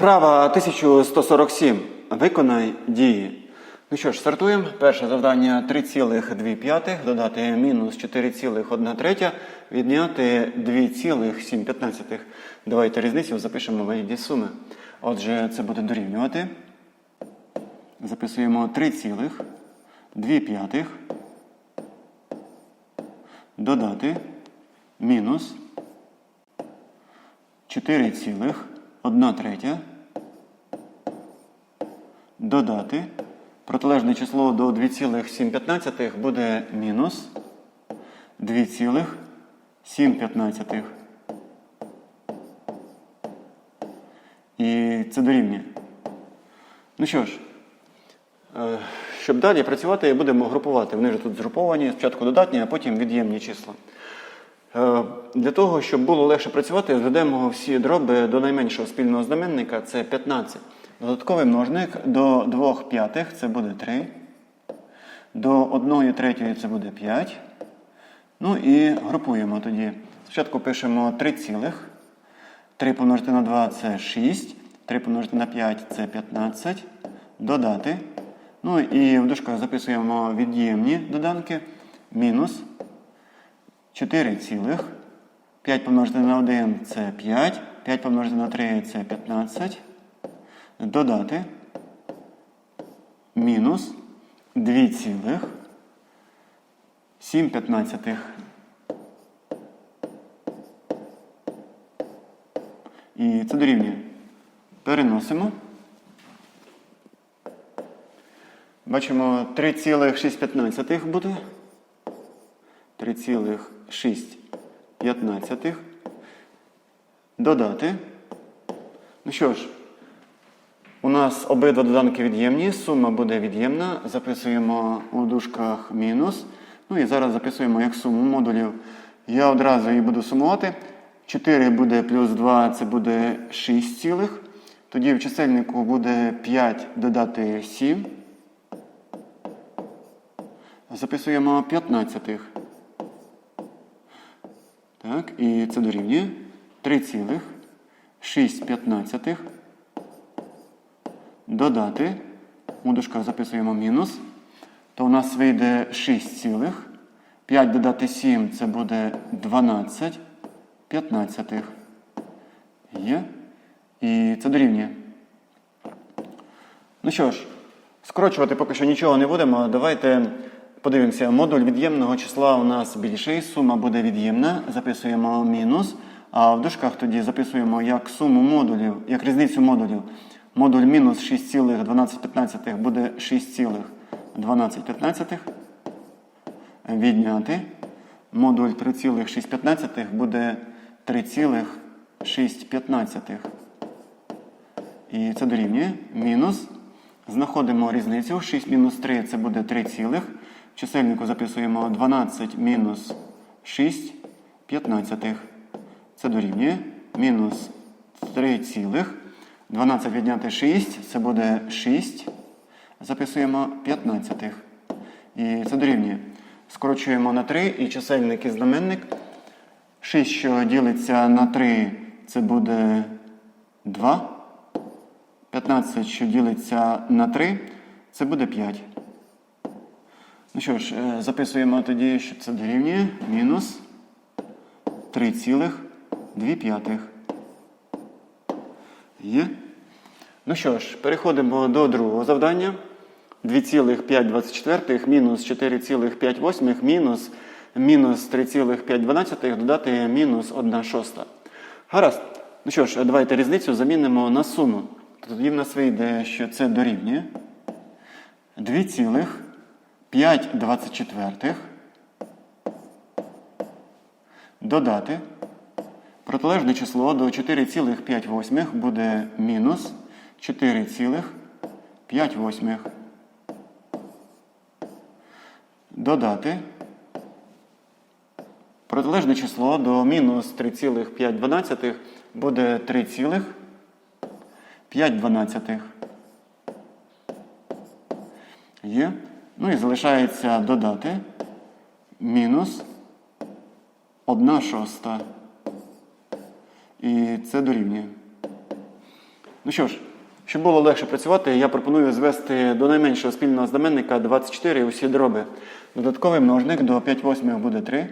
Вправа 1147. Виконай дії. Ну що ж, стартуємо. Перше завдання 3,2 додати мінус 4,1 третя, відняти 2,7. Давайте різницю запишемо вигляді суми. Отже, це буде дорівнювати. Записуємо 3,2 додати мінус 4,1 третя додати. Протилежне число до 2,7 буде мінус 2,7. І це дорівнює. Ну що ж, е, щоб далі працювати, будемо групувати. Вони вже тут згруповані, спочатку додатні, а потім від'ємні числа. Е, Для того, щоб було легше працювати, зведемо всі дроби до найменшого спільного знаменника це 15. Додатковий множник до 2 п'ятих це буде 3. До 1 третьої це буде 5. Ну і групуємо тоді. Спочатку пишемо 3 цілих. 3 помножити на 2 це 6. 3 помножити на 5 це 15. Додати. Ну і в дужках записуємо від'ємні доданки. Мінус 4 цілих. 5 помножити на 1 це 5. 5 помножити на 3 це 15. Додати. Мінус 2 цілих. 7 п'ятнадцятих. І це дорівнює. Переносимо. Бачимо 3,6 буде. 3,6. Додати. Ну що ж, у нас обидва доданки від'ємні, сума буде від'ємна. Записуємо у дужках мінус. Ну і зараз записуємо як суму модулів. Я одразу її буду сумувати. 4 буде плюс 2, це буде 6 цілих. Тоді в чисельнику буде 5 додати 7. Записуємо 15. Так, і це дорівнює 3,6 додати. У записуємо мінус. То у нас вийде 6 цілих. 5 додати 7 це буде 12 п'ятнадцятих. Є. І це дорівнює. Ну що ж, скорочувати поки що нічого не будемо. Давайте подивимося. Модуль від'ємного числа у нас більший, сума буде від'ємна. Записуємо мінус. А в дужках тоді записуємо як суму модулів, як різницю модулів. Модуль мінус 6,12 буде 6,12 відняти. Модуль 3,6 буде 3,6. І це дорівнює. Мінус. Знаходимо різницю. 6 мінус 3 це буде 3 цілих. В чисельнику записуємо 12 мінус 6 п'ятнадцятих. Це дорівнює. Мінус 3 цілих. 12 відняти 6, це буде 6. Записуємо 15. І це дорівнює. Скорочуємо на 3 і чисельник і знаменник. 6, що ділиться на 3, це буде 2. 15, що ділиться на 3, це буде 5. Ну що ж, е, записуємо тоді, що це дорівнює мінус 3,2. Є. Ну що ж, переходимо до другого завдання. 2,524 мінус 4,5 мінус мінус 3,5 додати мінус 1 шоста. Гаразд. Ну що ж, давайте різницю замінимо на суму. Тоді в нас вийде, що це дорівнює 2,5 додати. Протилежне число до 4,5 буде мінус 4,5. Додати. Протилежне число до мінус 3,5 буде 3,5. Є. Ну і залишається додати мінус 1 шоста. І це дорівнює. Ну що ж, щоб було легше працювати, я пропоную звести до найменшого спільного знаменника 24 усі дроби. Додатковий множник до 5 восьмих буде 3.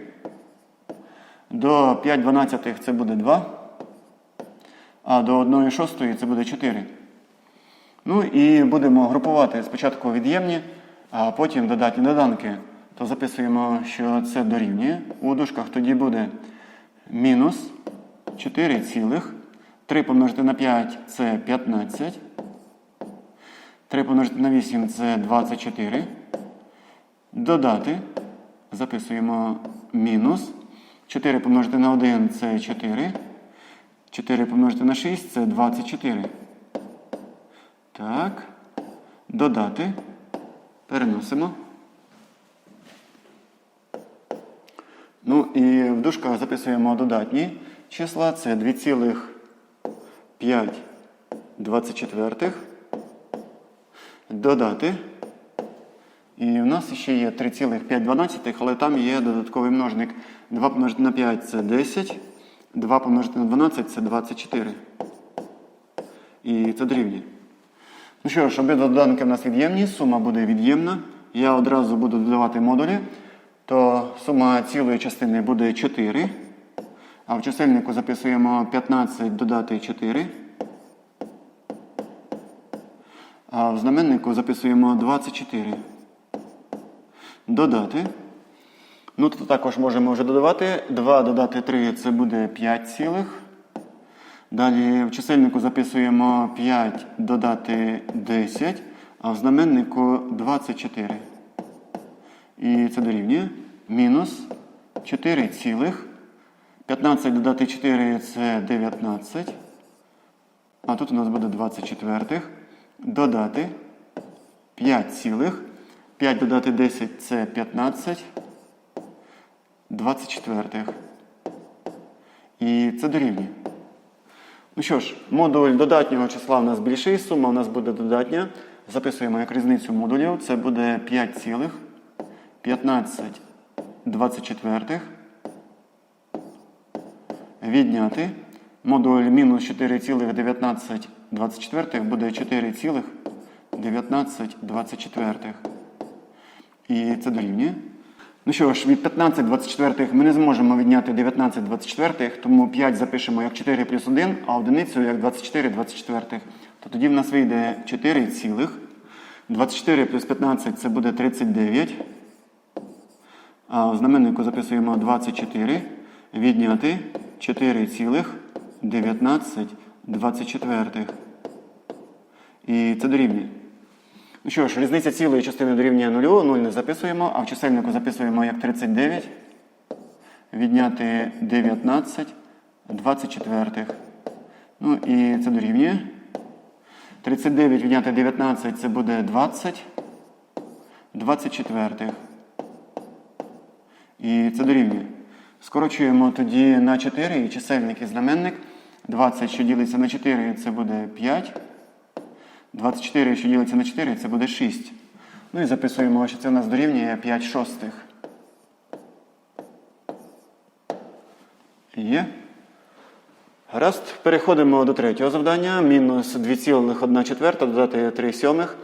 До 5 дванадцятих це буде 2. А до 1 шостої це буде 4. Ну і будемо групувати спочатку від'ємні, а потім додатні доданки. То записуємо, що це дорівнює. У дужках тоді буде мінус 4 цілих. 3 помножити на 5 це 15. 3 помножити на 8 це 24. Додати. Записуємо мінус. 4 помножити на 1 це 4. 4 помножити на 6 це 24. Так. Додати. Переносимо. Ну і в дужках записуємо додатні числа. Це 2,524. Додати. І в нас ще є 3,512, але там є додатковий множник. 2 помножити на 5 це 10. 2 помножити на 12 це 24. І це дорівнює. Ну що ж, обидва доданки в нас від'ємні, сума буде від'ємна. Я одразу буду додавати модулі. То сума цілої частини буде 4. А в чисельнику записуємо 15 додати 4. А в знаменнику записуємо 24. Додати. Ну, тут також можемо вже додавати. 2 додати 3 це буде 5 цілих. Далі в чисельнику записуємо 5 додати 10, а в знаменнику 24. І це дорівнює. Мінус 4 цілих. 15 додати 4 це 19. А тут у нас буде 24. Додати 5 цілих. 5 додати 10 це 15. 24. І це дорівнює. Ну що ж, модуль додатнього числа у нас більший, сума у нас буде додатня. Записуємо як різницю модулів. Це буде 5 цілих, 15 24. Відняти. Модуль мінус 4 цілих 19 24 буде 4 цілих 19 24. І це дорівнює. Ну що ж, від 15 24 ми не зможемо відняти 19 24, тому 5 запишемо як 4 плюс 1, а одиницю як 24 24. То тоді в нас вийде 4 цілих. 24 плюс 15 це буде 39. А в знаменнику записуємо 24. Відняти 4 цілих 19 24. І це дорівнює. Ну що ж, різниця цілої частини дорівнює 0, 0 не записуємо, а в чисельнику записуємо як 39. Відняти 19 24. Ну і це дорівнює. 39 відняти 19 це буде 20. 24. І це дорівнює. Скорочуємо тоді на 4 і чисельник і знаменник. 20, що ділиться на 4, це буде 5. 24, що ділиться на 4, це буде 6. Ну і записуємо, що це у нас дорівнює 5 шостих. Є. Гаразд. Переходимо до третього завдання. Мінус 2,1 четверта, додати 3 сьомих.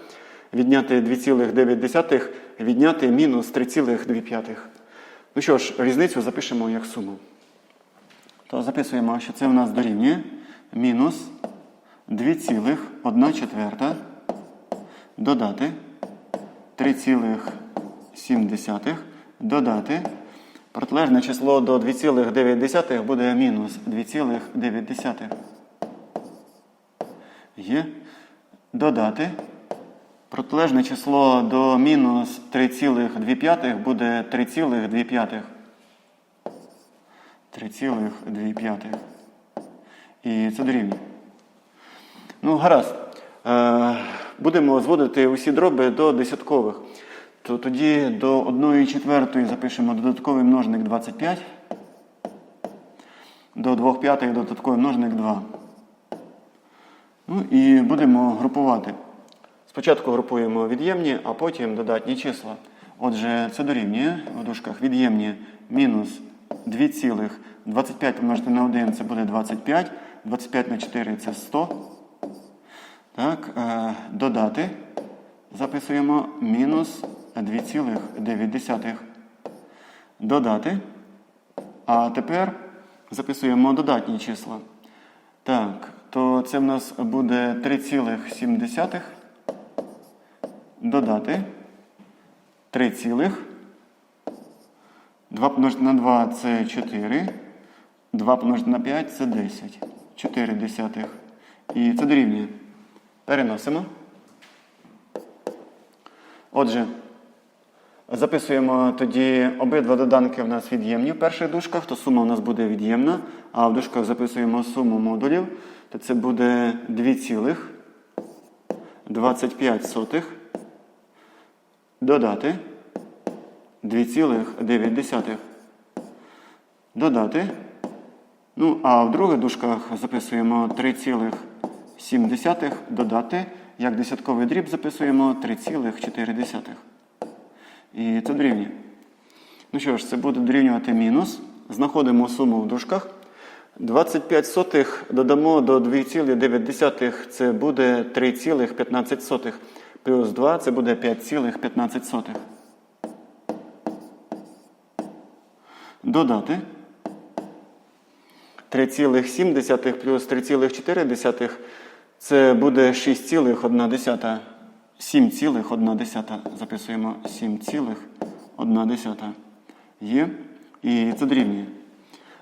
Відняти 2,9, відняти мінус 3,2. Ну що ж, різницю запишемо як суму. То записуємо, що це у нас дорівнює мінус 2,1 четверта додати 3,7 додати. Протилежне число до 2,9 буде мінус 2,9. Є. Додати. Протилежне число до мінус 3,2 буде 3,2. 3,2. І це дорівнює. Ну, гаразд. Е, будемо зводити усі дроби до десяткових. То тоді до 1 четвертої запишемо додатковий множник 25. До 2 п'ятих додатковий множник 2. Ну і будемо групувати. Спочатку групуємо від'ємні, а потім додатні числа. Отже, це дорівнює в дужках від'ємні мінус 2,25 помножити на 1 це буде 25. 25 на 4 це 100. Так, е, додати. Записуємо мінус 2,9. Додати. А тепер записуємо додатні числа. Так, то це в нас буде 3,7. Додати. 3 цілих. 2 помножити на 2 це 4. 2 помножити на 5 це 10. 4 десятих. І це дорівнює. Переносимо. Отже, записуємо тоді обидва доданки в нас від'ємні в перших дужках, то сума у нас буде від'ємна. А в дужках записуємо суму модулів, то це буде 2,25 додати 2,9. Додати. Ну, а в других дужках записуємо 3,7 додати. Як десятковий дріб записуємо 3,4. І це дорівнює. Ну що ж, це буде дорівнювати мінус. Знаходимо суму в дужках. 25 сотих додамо до 2,9, це буде 3,15. Плюс 2 це буде 5,15. Додати. 3,7 плюс 3,4 це буде 6,1. 7,1. Записуємо 7,1. Є. І це дорівнює.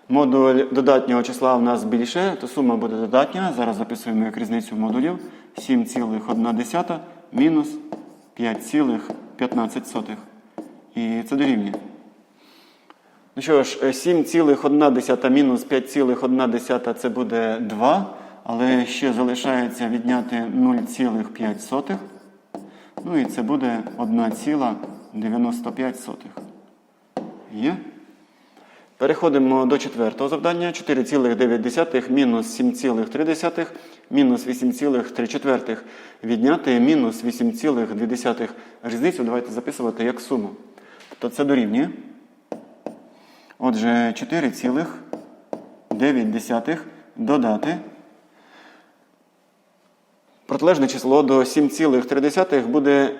Модуль додатнього числа у нас більше, то сума буде додатня. Зараз записуємо як різницю модулів. 7,1 мінус 5,15. І це дорівнює. Ну що ж, 7,1 мінус 5,1 це буде 2, але ще залишається відняти 0,5. Ну і це буде 1,95. Є? Переходимо до четвертого завдання. 4,9 мінус 7,3 мінус 8,3 відняти мінус 8,2. Різницю давайте записувати як суму. Тобто це дорівнює. Отже, 4,9 додати. Протилежне число до 7,3 буде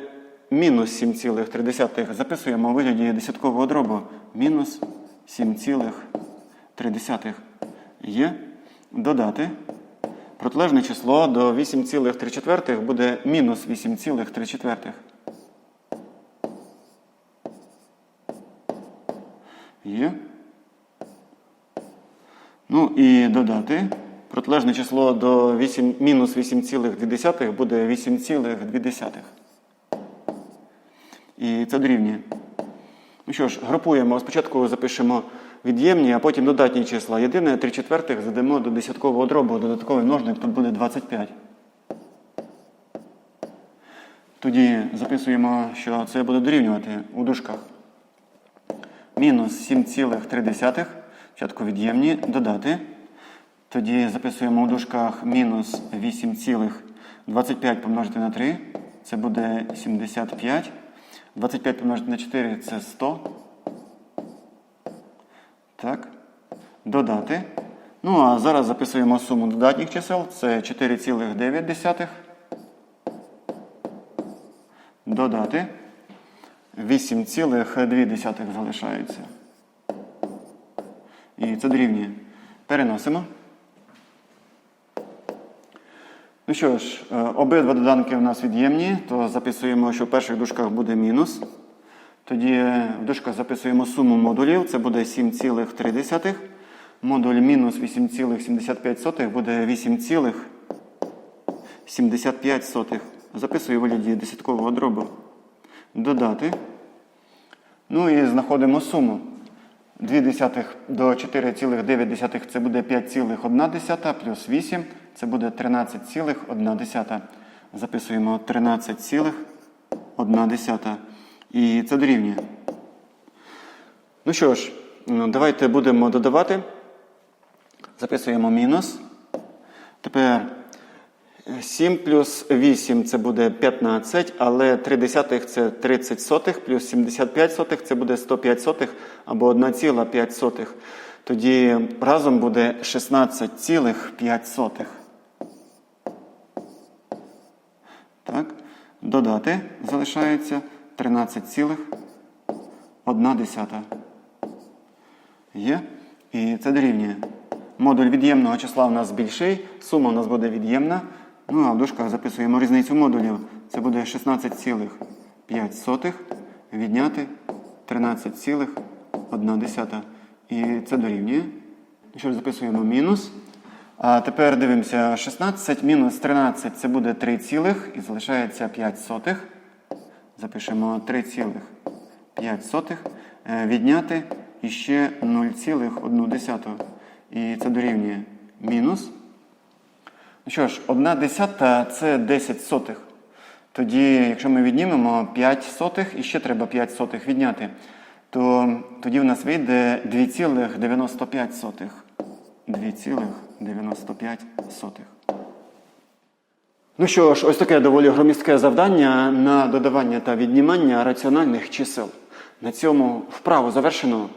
мінус 7,3. Записуємо у вигляді десяткового дробу. Мінус 7,3. Є. Додати. Протилежне число до 8,3 буде мінус 8,3. Є. І додати. Протилежне число до 8, мінус 8,2 буде 8,2. І це дорівнює. Ну що ж, групуємо. Спочатку запишемо від'ємні, а потім додатні числа. Єдине 3 четвертих задамо до десяткового дробу. Додатковий множник тут буде 25. Тоді записуємо, що це буде дорівнювати у дужках. Мінус 7,3. Спочатку від'ємні додати. Тоді записуємо у дужках мінус 8,25 помножити на 3. Це буде 75. 25 помножити на 4 це 100. Так. Додати. Ну, а зараз записуємо суму додатніх чисел. Це 4,9. Додати. 8,2 залишається. І це дорівнює. Переносимо. Ну що ж, е, обидва доданки у нас від'ємні, то записуємо, що в перших дужках буде мінус. Тоді в дужках записуємо суму модулів, це буде 7,3. Модуль мінус 8,75 буде 8,75. Записую вигляді десяткового дробу. Додати. Ну і знаходимо суму. 2 до 4,9 це буде 5,1 плюс 8. Це буде 13,1. Записуємо 13,1. І це дорівнює. Ну що ж, ну, давайте будемо додавати. Записуємо мінус. Тепер 7 плюс 8 це буде 15, але 3 десятих це 30 сотих, плюс 75 сотих це буде 105 сотих або 1,5 сотих. Тоді разом буде 16,5 сотих. Додати залишається 13,1. Є. І це дорівнює. Модуль від'ємного числа у нас більший, сума у нас буде від'ємна. Ну а в дужках записуємо різницю модулів. Це буде 16,5 відняти 13,1. І це дорівнює. Що ж записуємо мінус. А тепер дивимося 16 мінус 13 це буде 3 цілих і залишається 5 сотих. Запишемо 3,5 сотих. Е, Відняти іще 0,1. І це дорівнює мінус. Що ж, 1 десята це 10 сотих. Тоді, якщо ми віднімемо 5 сотих і ще треба 5 сотих відняти, то тоді в нас вийде 2,95 сотих. 2,95 сотих. Ну що ж, ось таке доволі громістке завдання на додавання та віднімання раціональних чисел. На цьому вправу завершено.